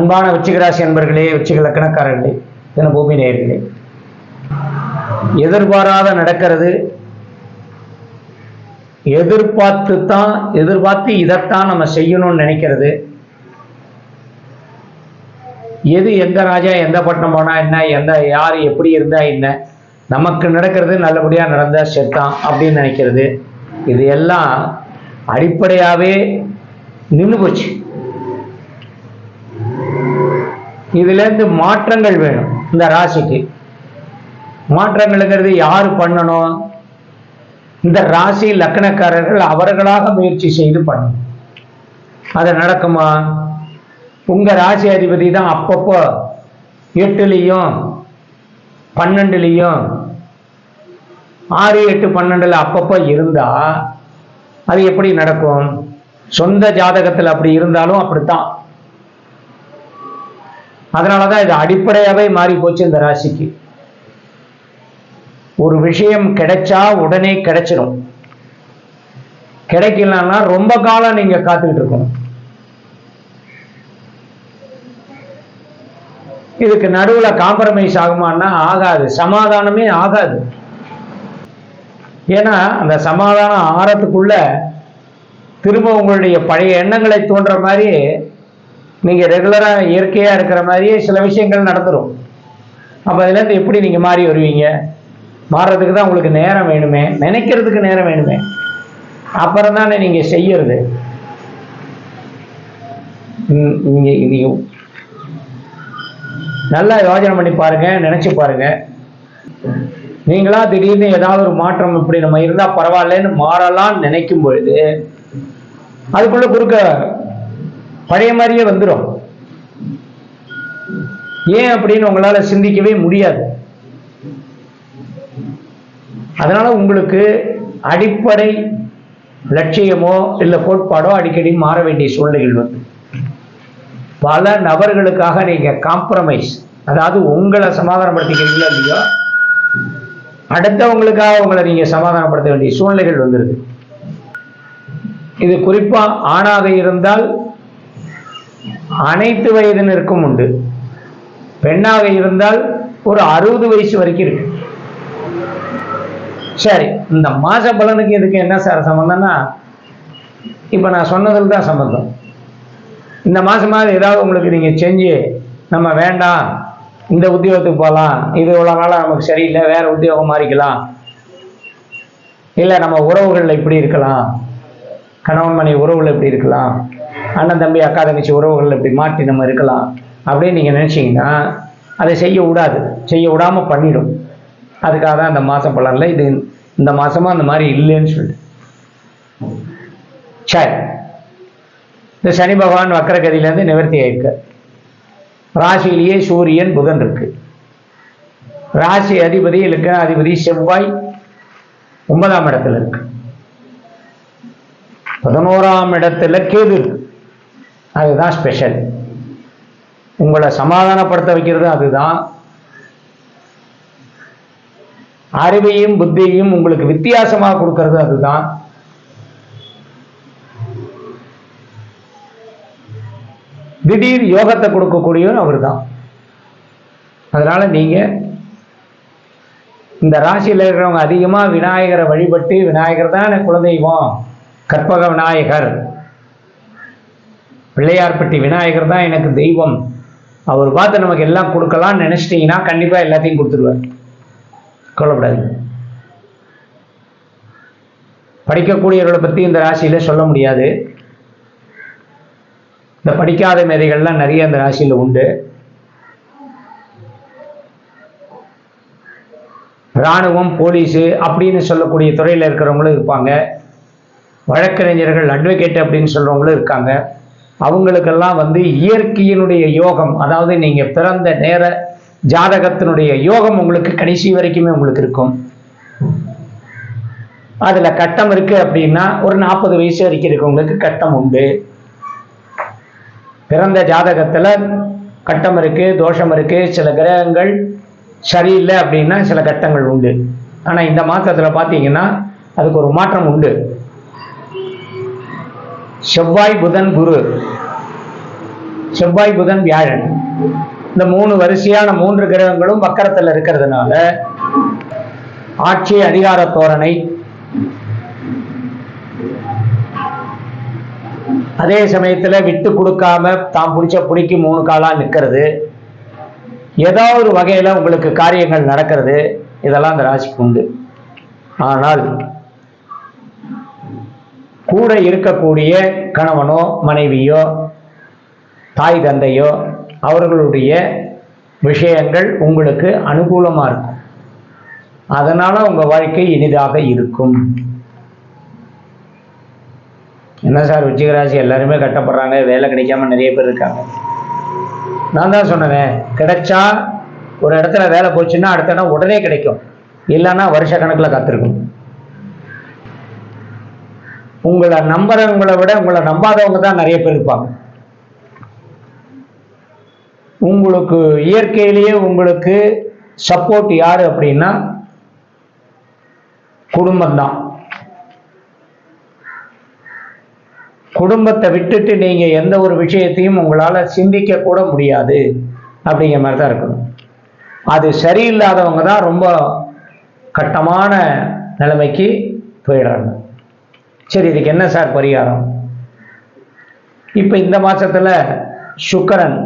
அன்பான விச்சிகராசி அன்பர்களே விச்சிக லக்கணக்காரர்களே தினபூமி நேயர்களே. எதிர்பாராத நடக்கிறது. எதிர்பார்த்து தான் எதிர்பார்த்து இதைத்தான் நம்ம செய்யணும்னு நினைக்கிறது. எது எந்த ராஜா எந்த பட்டணம் போனா என்ன எந்த யார் எப்படி இருந்தா என்ன நமக்கு நடக்கிறது நல்லபடியா நடந்தா செத்தான் அப்படின்னு நினைக்கிறது. இது எல்லாம் அடிப்படையாவே நின்று போச்சு. இதுல இருந்து மாற்றங்கள் வேணும் இந்த ராசிக்கு. மாற்றங்கள்ங்கிறது யார் பண்ணணும்? இந்த ராசி லக்கணக்காரர்கள் அவர்களாக முயற்சி செய்து பண்ணணும். அது நடக்குமா? உங்க ராசி அதிபதி தான் அப்பப்போ எட்டுலேயும் பன்னெண்டுலேயும் ஆறு எட்டு பன்னெண்டுல அப்பப்போ இருந்தா அது எப்படி நடக்கும்? சொந்த ஜாதகத்தில் அப்படி இருந்தாலும் அப்படித்தான். அதனாலதான் இது அடிப்படையாவே மாறி போச்சு இந்த ராசிக்கு. ஒரு விஷயம் கிடைச்சா உடனே கிடைச்சிடும் கிடைக்கலன்னா ரொம்ப காலம் நீங்க காத்துக்கிட்டு இருக்கணும். இதுக்கு நடுவுல காம்ப்ரமைஸ் ஆகுமான்னா ஆகாது. சமாதானமே ஆகாது. ஏன்னா அந்த சமாதானம் ஆறத்துக்குள்ள திரும்ப உங்களுடைய பழைய எண்ணங்களை தோன்ற மாதிரி நீங்க ரெகுலரா இயற்கையா இருக்கிற மாதிரியே சில விஷயங்கள் நடந்துடும் அப்ப அதுல இருந்து எப்படி நீங்க மாறி வருவீங்க? மாறுறதுக்கு தான் உங்களுக்கு நேரம் வேணுமே. நினைக்கிறதுக்கு நேரம் வேணுமே. அப்புறம் தானே நீங்க செய்யறது. ம், நல்லா யோஜனை பண்ணி பாருங்க நினைச்சு பாருங்க. நீங்களா திடீர்னு ஏதாவது ஒரு மாற்றம் இப்படி நம்ம இருந்தா பரவாயில்லன்னு மாறலாம்னு நினைக்கும் பொழுது அதுக்குள்ள குறுக்க பழைய மாதிரியே வந்துடும் ஏன் அப்படின்னு உங்களால சிந்திக்கவே முடியாது. அதனால உங்களுக்கு அடிப்படை லட்சியமோ இல்லை கோட்பாடோ அடிக்கடி மாற வேண்டிய சூழ்நிலைகள் வந்து. பல நபர்களுக்காக நீங்க காம்ப்ரமைஸ் அதாவது உங்களை சமாதானப்படுத்திக்கிறீங்களோ இல்லையோ அடுத்தவங்களுக்காக உங்களை நீங்க சமாதானப்படுத்த வேண்டிய சூழ்நிலைகள் வந்துருது. இது குறிப்பா ஆணாக இருந்தால் அனைத்து வயதினருக்கும் உண்டு. பெண்ணாக இருந்தால் ஒரு அறுபது வயசு வரைக்கும் இருக்கு. சரி இந்த மாச பலனுக்கு இதுக்கு என்ன சார் சம்பந்தம்னா இப்ப நான் சொன்னதில் தான் சம்பந்தம். இந்த மாசமாவது ஏதாவது உங்களுக்கு நீங்க செஞ்சு நம்ம வேண்டாம் இந்த உத்தியோகத்துக்கு போகலாம் இது இவ்வளோ நாளாக நமக்கு சரியில்லை வேற உத்தியோகம் மாறிக்கலாம். இல்லை நம்ம உறவுகளில் இப்படி இருக்கலாம். கணவன் மனைவி உறவுகள் எப்படி இருக்கலாம். அண்ணன் தம்பி அக்கா தங்கச்சி உறவுகள் இப்படி மாற்றி நம்ம இருக்கலாம். அப்படின்னு நீங்கள் நினச்சிங்கன்னா அதை செய்ய விடாது. செய்ய விடாம பண்ணிடும். அதுக்காக தான் அந்த மாதம் பலனில் இது இந்த மாசமா அந்த மாதிரி இல்லைன்னு சொல்லிட்டு. சரி. இந்த சனி பகவான் வக்கரகதியிலேருந்து நிவர்த்தி ஆயிருக்க ராசியிலேயே சூரியன் புதன் இருக்கு. ராசி அதிபதி இலக்கண அதிபதி செவ்வாய் ஒன்பதாம் இடத்துல இருக்கு. பதினோராம் இடத்துல கேது இருக்கு. அதுதான் ஸ்பெஷல் உங்களை சமாதானப்படுத்த வைக்கிறது அதுதான். அறிவையும் புத்தியையும் உங்களுக்கு வித்தியாசமாக கொடுக்கறது அதுதான். திடீர் யோகத்தை கொடுக்கக்கூடியவர் அவர்தான். அதனால நீங்க இந்த ராசியில் இருக்கிறவங்க அதிகமாக விநாயகரை வழிபட்டு விநாயகர் தான் குலதெய்வம் கற்பக விநாயகர். பிள்ளையார்பட்டி விநாயகர் தான் எனக்கு தெய்வம். அவர் பார்த்து நமக்கு எல்லாம் கொடுக்கலாம்னு நினைச்சிட்டீங்கன்னா கண்டிப்பாக எல்லாத்தையும் கொடுத்துருவார். கவலைப்படாதீங்க. படிக்கக்கூடியவர்களை பற்றி இந்த ராசியில் சொல்ல முடியாது. இந்த படிக்காத மேதைகள்லாம் நிறைய இந்த ராசியில் உண்டு. இராணுவம் போலீஸு அப்படின்னு சொல்லக்கூடிய துறையில் இருக்கிறவங்களும் இருப்பாங்க. வழக்கறிஞர்கள் அட்வொகேட் அப்படின்னு சொல்கிறவங்களும் இருக்காங்க. அவங்களுக்கெல்லாம் வந்து இயற்கையினுடைய யோகம் அதாவது நீங்கள் பிறந்த நேர ஜாதகத்தினுடைய யோகம் உங்களுக்கு கடைசி வரைக்குமே உங்களுக்கு இருக்கும். அதில் கட்டம் இருக்கு அப்படின்னா ஒரு நாற்பது வயசு வரைக்கும் இருக்கவங்களுக்கு கட்டம் உண்டு. பிறந்த ஜாதகத்தில் கட்டம் இருக்கு தோஷம் இருக்கு சில கிரகங்கள் சரியில்லை அப்படின்னா சில கட்டங்கள் உண்டு. ஆனால் இந்த மாதத்தில் பார்த்தீங்கன்னா அதுக்கு ஒரு மாற்றம் உண்டு. செவ்வாய் புதன் குரு. செவ்வாய் புதன் வியாழன். இந்த மூணு வரிசையான மூன்று கிரகங்களும் வக்கரத்தில் இருக்கிறதுனால ஆட்சி அதிகார தோரணை. அதே சமயத்துல விட்டு கொடுக்காம தாம் பிடிச்ச பிடிக்கி மூணு காலா நிற்கிறது ஏதோ ஒரு வகையில உங்களுக்கு காரியங்கள் நடக்கிறது. இதெல்லாம் அந்த ராசிக்கு உண்டு. ஆனால் கூட இருக்கக்கூடிய கணவனோ மனைவியோ தாய் தந்தையோ அவர்களுடைய விஷயங்கள் உங்களுக்கு அனுகூலமா இருக்கும். அதனால உங்க வாழ்க்கை இனிதாக இருக்கும். என்ன சார் விச்சிகராசி எல்லாருமே கட்டப்படுறாங்க வேலை கிடைக்காம நிறைய பேர் இருக்காங்க. நான் தான் சொன்னேன் கிடைச்சா ஒரு இடத்துல வேலை போச்சுன்னா அடுத்த இடம் உடனே கிடைக்கும். இல்லைன்னா வருஷ கணக்கில் காத்திருக்கும் உங்களை நம்புறவங்களை விட உங்களை நம்பாதவங்க தான் நிறைய பேர் இருப்பாங்க. உங்களுக்கு இயற்கையிலேயே உங்களுக்கு சப்போர்ட் யாரு அப்படின்னா குடும்பம்தான் குடும்பத்தை விட்டுட்டு நீங்க எந்த ஒரு விஷயத்தையும் உங்களால சிந்திக்க கூட முடியாது அப்படிங்கிற மாதிரி தான் இருக்கணும். அது சரியில்லாதவங்க தான் ரொம்ப கட்டமான நிலைமைக்கு போயிடுறாங்க. சரி இதுக்கு என்ன சார் பரிகாரம்? இப்போ இந்த மாதத்தில் சுக்கரன்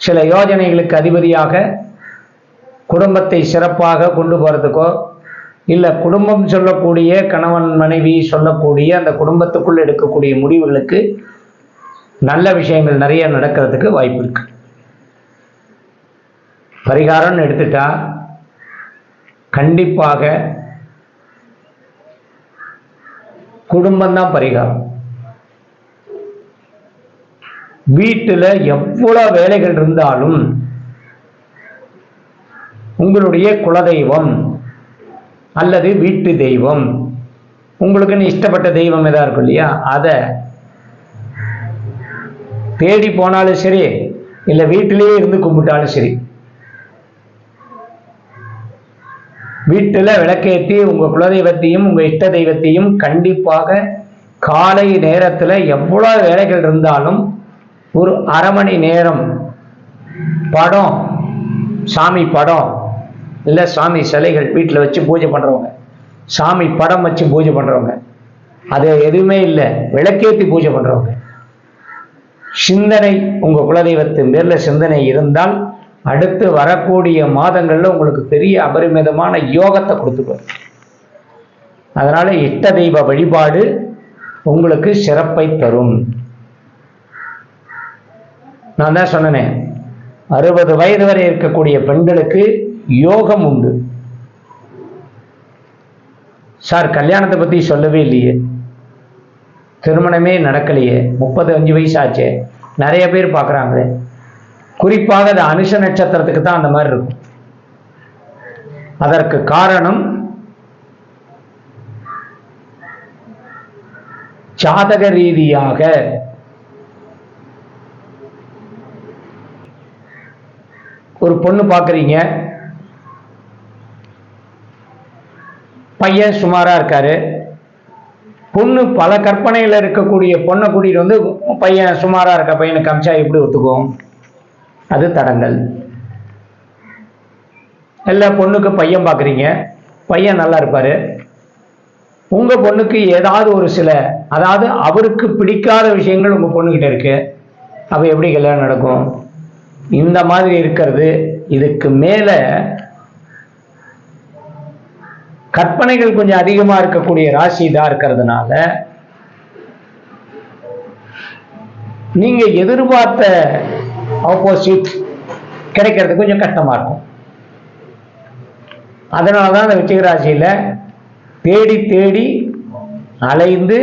சில யோஜனைகளுக்கு அதிபதியாக குடும்பத்தை சிறப்பாக கொண்டு போகிறதுக்கோ இல்லை குடும்பம் சொல்லக்கூடிய கணவன் மனைவி சொல்லக்கூடிய அந்த குடும்பத்துக்குள் எடுக்கக்கூடிய முடிவுகளுக்கு நல்ல விஷயங்கள் நிறைய நடக்கிறதுக்கு வாய்ப்பு இருக்கு. பரிகாரம்னு எடுத்துட்டா கண்டிப்பாக குடும்பம்தான் பரிகாரம். வீட்டில் எவ்வளோ வேலைகள் இருந்தாலும் உங்களுடைய குலதெய்வம் அல்லது வீட்டு தெய்வம் உங்களுக்குன்னு இஷ்டப்பட்ட தெய்வம் எதா இருக்கும் இல்லையா? அதை தேடி போனாலும் சரி இல்லை வீட்டிலேயே இருந்து கும்பிட்டாலும் சரி வீட்டில் விளக்கேற்றி உங்கள் குலதெய்வத்தையும் உங்கள் இஷ்ட தெய்வத்தையும் கண்டிப்பாக காலை நேரத்தில் எவ்வளோ வேலைகள் இருந்தாலும் ஒரு அரை மணி நேரம் படம் சாமி படம் இல்லை சாமி சிலைகள் வீட்டில் வச்சு பூஜை பண்ணுறவங்க சாமி படம் வச்சு பூஜை பண்ணுறவங்க அது எதுவுமே இல்லை விளக்கேற்றி பூஜை பண்ணுறவங்க சிந்தனை உங்கள் குலதெய்வத்தின் பேரில் சிந்தனை இருந்தால் அடுத்து வரக்கூடிய மாதங்களில் உங்களுக்கு பெரிய அபரிமிதமான யோகத்தை கொடுத்துருவார் அதனால இஷ்ட தெய்வ வழிபாடு உங்களுக்கு சிறப்பை தரும். நான் தான் சொன்னேன் அறுபது வயது வரை இருக்கக்கூடிய பெண்களுக்கு யோகம் உண்டு. சார் கல்யாணத்தை பத்தி சொல்லவே இல்லையே. திருமணமே நடக்கலையே. முப்பது அஞ்சு வயசு ஆச்சு. நிறைய பேர் பார்க்குறாங்களே. குறிப்பாக அது அனுஷ நட்சத்திரத்துக்கு தான் அந்த மாதிரி இருக்கும். அதற்கு காரணம் ஜாதக ரீதியாக ஒரு பொண்ணு பார்க்குறீங்க. பையன் சுமாராக இருக்காரு. பொண்ணு பல கற்பனையில் இருக்கக்கூடிய பொண்ணை கூட்டிகிட்டு வந்து பையன் சுமாராக இருக்க பையனுக்கு அமிச்சா எப்படி ஒத்துக்கும்? அது தடங்கள். இல்லை பொண்ணுக்கு பையன் பார்க்குறீங்க பையன் நல்லா இருப்பார். உங்கள் பொண்ணுக்கு ஏதாவது ஒரு சில அதாவது அவருக்கு பிடிக்காத விஷயங்கள் உங்கள் பொண்ணுக்கிட்ட இருக்கு. அப்போ எப்படி கல்யாணம் நடக்கும்? இந்த மாதிரி இருக்கிறது இதுக்கு மேலே கற்பனைகள் கொஞ்சம் அதிகமாக இருக்கக்கூடிய ராசி இதாக இருக்கிறதுனால நீங்கள் எதிர்பார்த்த ஆப்போசிட் கிடைக்கிறது கொஞ்சம் கஷ்டமாக இருக்கும். அதனால தான் அந்த விச்சிகராசியில் தேடி தேடி அலைந்து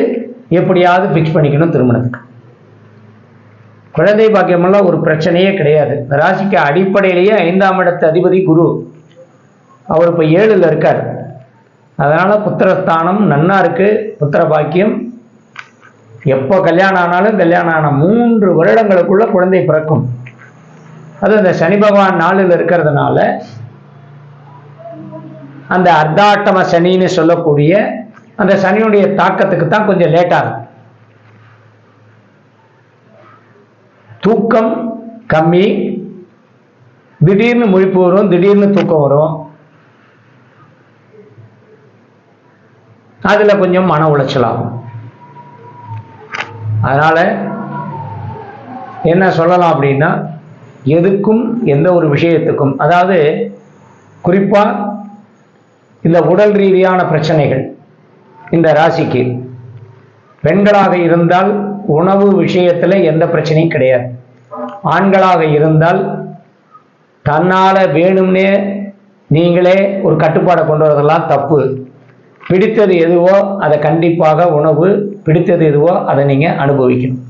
எப்படியாவது ஃபிக்ஸ் பண்ணிக்கணும் திருமணத்துக்கு. குழந்தை பாக்கியமெல்லாம் ஒரு பிரச்சனையே கிடையாது. இந்த ராசிக்கு அடிப்படையிலேயே ஐந்தாம் இடத்து அதிபதி குரு. அவர் இப்போ ஏழுல இருக்கார். அதனால புத்திரஸ்தானம் நன்னா இருக்கு புத்திர பாக்கியம் எப்போ கல்யாணம் ஆனாலும் கல்யாணம் ஆன மூன்று வருடங்களுக்குள்ள குழந்தை பிறக்கும். அது அந்த சனி பகவான் நாளில் இருக்கிறதுனால அந்த அர்த்தாட்டம சனின்னு சொல்லக்கூடிய அந்த சனியுடைய தாக்கத்துக்கு தான் கொஞ்சம் லேட்டாகும் தூக்கம் கம்மி. திடீர்னு முழிப்பு வரும் திடீர்னு தூக்கம் வரும். அதில் கொஞ்சம் மன உளைச்சல் ஆகும். அதனால் என்ன சொல்லலாம் அப்படின்னா எதுக்கும் எந்த ஒரு விஷயத்துக்கும் அதாவது குறிப்பாக இந்த உடல் ரீதியான பிரச்சனைகள் இந்த ராசிக்கு பெண்களாக இருந்தால் உணவு விஷயத்தில் எந்த பிரச்சனையும் கிடையாது. ஆண்களாக இருந்தால் தன்னால் வேணும்னே நீங்களே ஒரு கட்டுப்பாடை கொண்டு வரதெல்லாம் தப்பு. பிடித்தது எதுவோ அதை கண்டிப்பாக உணவு பிடித்தது எதுவோ அதை நீங்கள் அனுபவிக்கணும்.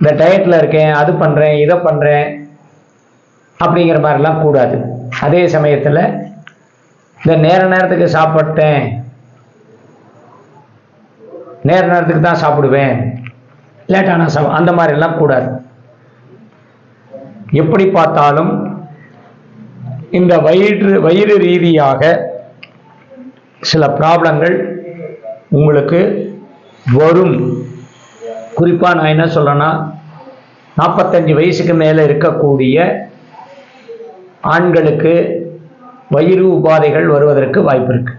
இந்த டயட்டில் இருக்கேன் அது பண்ணுறேன் இதை பண்ணுறேன் அப்படிங்கிற மாதிரிலாம் கூடாது. அதே சமயத்தில் இந்த நேர நேரத்துக்கு சாப்பிட்டேன் நேர நேரத்துக்கு தான் சாப்பிடுவேன் லேட்டான சா அந்த மாதிரிலாம் கூடாது. எப்படி பார்த்தாலும் இந்த வயிறு வயிறு ரீதியாக சில ப்ராப்ளங்கள் உங்களுக்கு வரும். குறிப்பாக நான் என்ன சொல்கிறேன்னா நாற்பத்தஞ்சு வயசுக்கு மேலே இருக்கக்கூடிய ஆண்களுக்கு வயிறு உபாதைகள் வருவதற்கு வாய்ப்பு இருக்கு.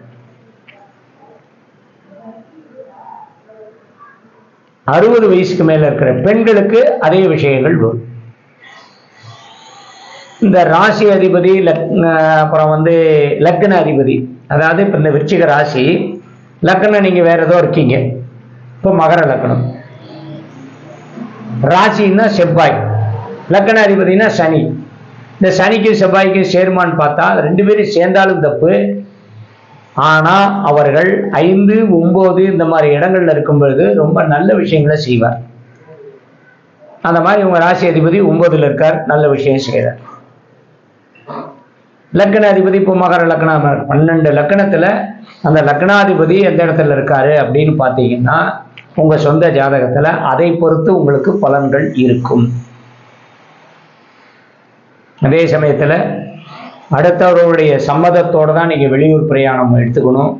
அறுபது வயசுக்கு மேலே இருக்கிற பெண்களுக்கு அதே விஷயங்கள் வரும். இந்த ராசி அதிபதி லக் அப்புறம் வந்து லக்ன அதிபதி அதாவது இப்போ இந்த விருச்சிக ராசி லக்னம் நீங்கள் வேற ஏதோ இருக்கீங்க. இப்போ மகர லக்னம் ராசின்னா செவ்வாய். லக்ன அதிபதினா சனி. இந்த சனிக்கு செவ்வாய்க்கு சேருமான்னு பார்த்தா ரெண்டு பேரும் சேர்ந்தாலும் தப்பு. ஆனால் அவர்கள் ஐந்து ஒம்பது இந்த மாதிரி இடங்கள்ல இருக்கும் பொழுது ரொம்ப நல்ல விஷயங்களை செய்வார். அந்த மாதிரி இவங்க ராசி அதிபதி ஒன்பதுல இருக்கார் நல்ல விஷயம் செய்கிறார் லக்ன அதிபதி இப்போ மகர லக்னம் பன்னெண்டு லக்னத்தில் அந்த லக்னாதிபதி எந்த இடத்துல இருக்காரு அப்படின்னு பார்த்தீங்கன்னா உங்கள் சொந்த ஜாதகத்தில் அதை பொறுத்து உங்களுக்கு பலன்கள் இருக்கும். அதே சமயத்தில் அடுத்தவர்களுடைய சம்மதத்தோடு தான் நீங்கள் வெளியூர் பிரயாணம் எடுத்துக்கணும்.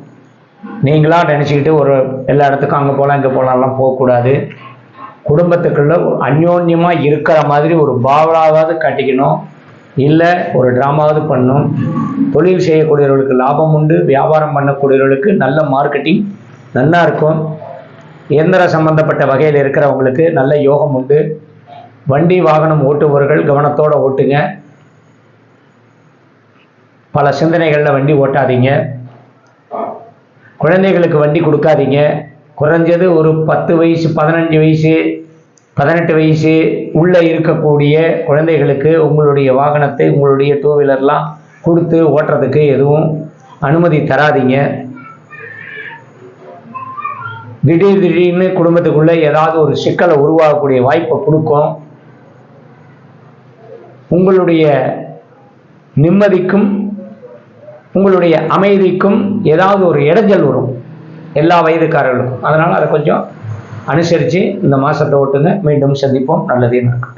நீங்களா நினச்சிக்கிட்டு ஒரு எல்லா இடத்துக்கும் அங்கே போகலாம் இங்கே போகலாம்லாம் போகக்கூடாது. குடும்பத்துக்குள்ள அந்யோன்யமாக இருக்கிற மாதிரி ஒரு பாவலாவது கட்டிக்கணும். இல்லை ஒரு ட்ராமாவது பண்ணும். தொழில் செய்யக்கூடியவர்களுக்கு லாபம் உண்டு வியாபாரம் பண்ணக்கூடியவர்களுக்கு நல்ல மார்க்கெட்டிங் நல்லா இருக்கும். இயந்திர சம்பந்தப்பட்ட வகையில் இருக்கிறவங்களுக்கு நல்ல யோகம் உண்டு. வண்டி வாகனம் ஓட்டுபவர்கள் கவனத்தோடு ஓட்டுங்க. பல சிந்தனைகளில் வண்டி ஓட்டாதீங்க. குழந்தைகளுக்கு வண்டி கொடுக்காதீங்க. குறைஞ்சது ஒரு பத்து வயசு பதினஞ்சு வயசு பதினெட்டு வயசு உள்ளே இருக்கக்கூடிய குழந்தைகளுக்கு உங்களுடைய வாகனத்தை உங்களுடைய டூ வீலர்லாம் கொடுத்து ஓட்டுறதுக்கு எதுவும் அனுமதி தராதீங்க. திடீர் திடீர்னு குடும்பத்துக்குள்ளே ஏதாவது ஒரு சிக்கலை உருவாகக்கூடிய வாய்ப்பை கொடுக்கும். உங்களுடைய நிம்மதிக்கும் உங்களுடைய அமைதிக்கும் ஏதாவது ஒரு இடைஞ்சல் வரும். எல்லா வயதுக்காரர்களுக்கும். அதனால் அதை கொஞ்சம் அனுசரித்து இந்த மாதத்தை ஓட்டுங்க மீண்டும் சந்திப்போம். நல்லதே நடக்கும்